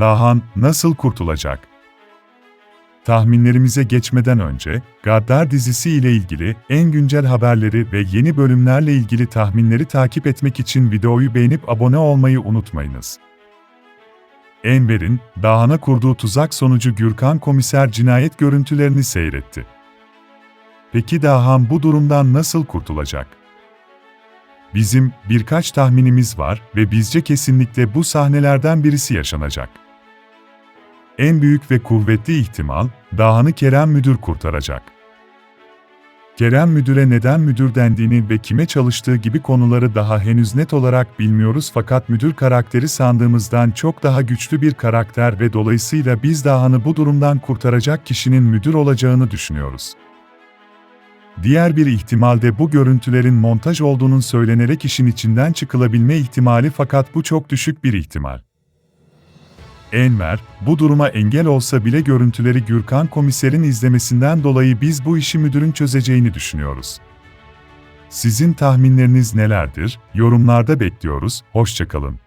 Dahan nasıl kurtulacak? Tahminlerimize geçmeden önce, Gaddar dizisi ile ilgili en güncel haberleri ve yeni bölümlerle ilgili tahminleri takip etmek için videoyu beğenip abone olmayı unutmayınız. Enver'in, Dahan'a kurduğu tuzak sonucu Gürkan komiser cinayet görüntülerini seyretti. Peki Dahan bu durumdan nasıl kurtulacak? Bizim birkaç tahminimiz var ve bizce kesinlikle bu sahnelerden birisi yaşanacak. En büyük ve kuvvetli ihtimal, Dahan'ı Kerem Müdür kurtaracak. Kerem Müdür'e neden müdür dendiğini ve kime çalıştığı gibi konuları daha henüz net olarak bilmiyoruz fakat müdür karakteri sandığımızdan çok daha güçlü bir karakter ve dolayısıyla biz Dahan'ı bu durumdan kurtaracak kişinin müdür olacağını düşünüyoruz. Diğer bir ihtimal de bu görüntülerin montaj olduğunun söylenerek işin içinden çıkılabilme ihtimali fakat bu çok düşük bir ihtimal. Enver, bu duruma engel olsa bile görüntüleri Gürkan komiserin izlemesinden dolayı biz bu işi müdürün çözeceğini düşünüyoruz. Sizin tahminleriniz nelerdir? Yorumlarda bekliyoruz. Hoşçakalın.